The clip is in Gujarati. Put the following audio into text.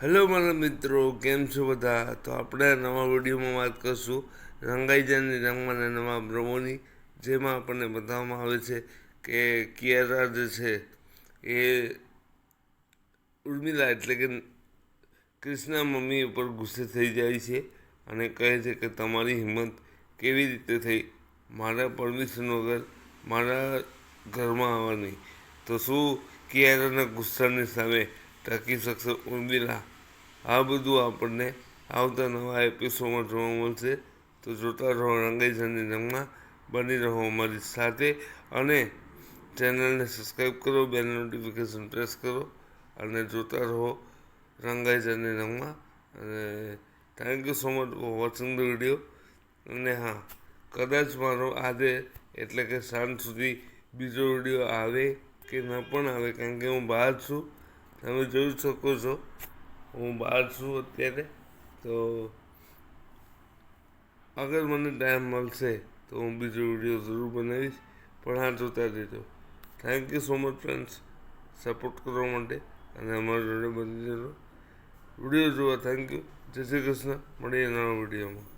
હેલો મારા મિત્રો, કેમ છો બધા? તો આપણે નવા વિડીયોમાં વાત કરશું રંગાઈજાની રંગમાંના નવા બ્રહ્મોની, જેમાં આપણને બતાવવામાં આવે છે કે કિયારા જે છે એ ઉર્મિલા એટલે કે કૃષ્ણા મમ્મી ઉપર ગુસ્સે થઈ જાય છે અને કહે છે કે તમારી હિંમત કેવી રીતે થઈ? મારા પરમિશન વગર મારા ઘરમાં આવવાની. તો શું કિયારાના ગુસ્સાની સામે ટકી શકશે ઉર્મિલા આ બધું આપણને આવતા નવા એપિસોડમાં જોવા મળશે. તો જોતા રહો રંગાઈજાની રંગમાં. બની રહો અમારી સાથે. અને ચેનલને સબસ્ક્રાઈબ કરો, બેલ નોટિફિકેશન પ્રેસ કરો. અને જોતા રહો રંગાઈજનની રંગમાં. અને thank you so much for watching the video અને હા, કદાચ મારો આજે એટલે કે સાંજ સુધી બીજો વીડિયો આવે કે ન પણ આવે, કારણ કે હું બહાર છું. તમે જોઈ શકો છો. હું બહાર છું અત્યારે. તો અગર મને ટાઈમ મળશે તો હું બીજો વીડિયો જરૂર બનાવીશ. પણ હા, જોતા રહેજો. Thank you so much friends support કરવા માટે અને અમારી જોડે બની રહેજો. વીડિયો જોવા થેન્ક યુ જય શ્રી કૃષ્ણ. મળીએ નવા વિડીયોમાં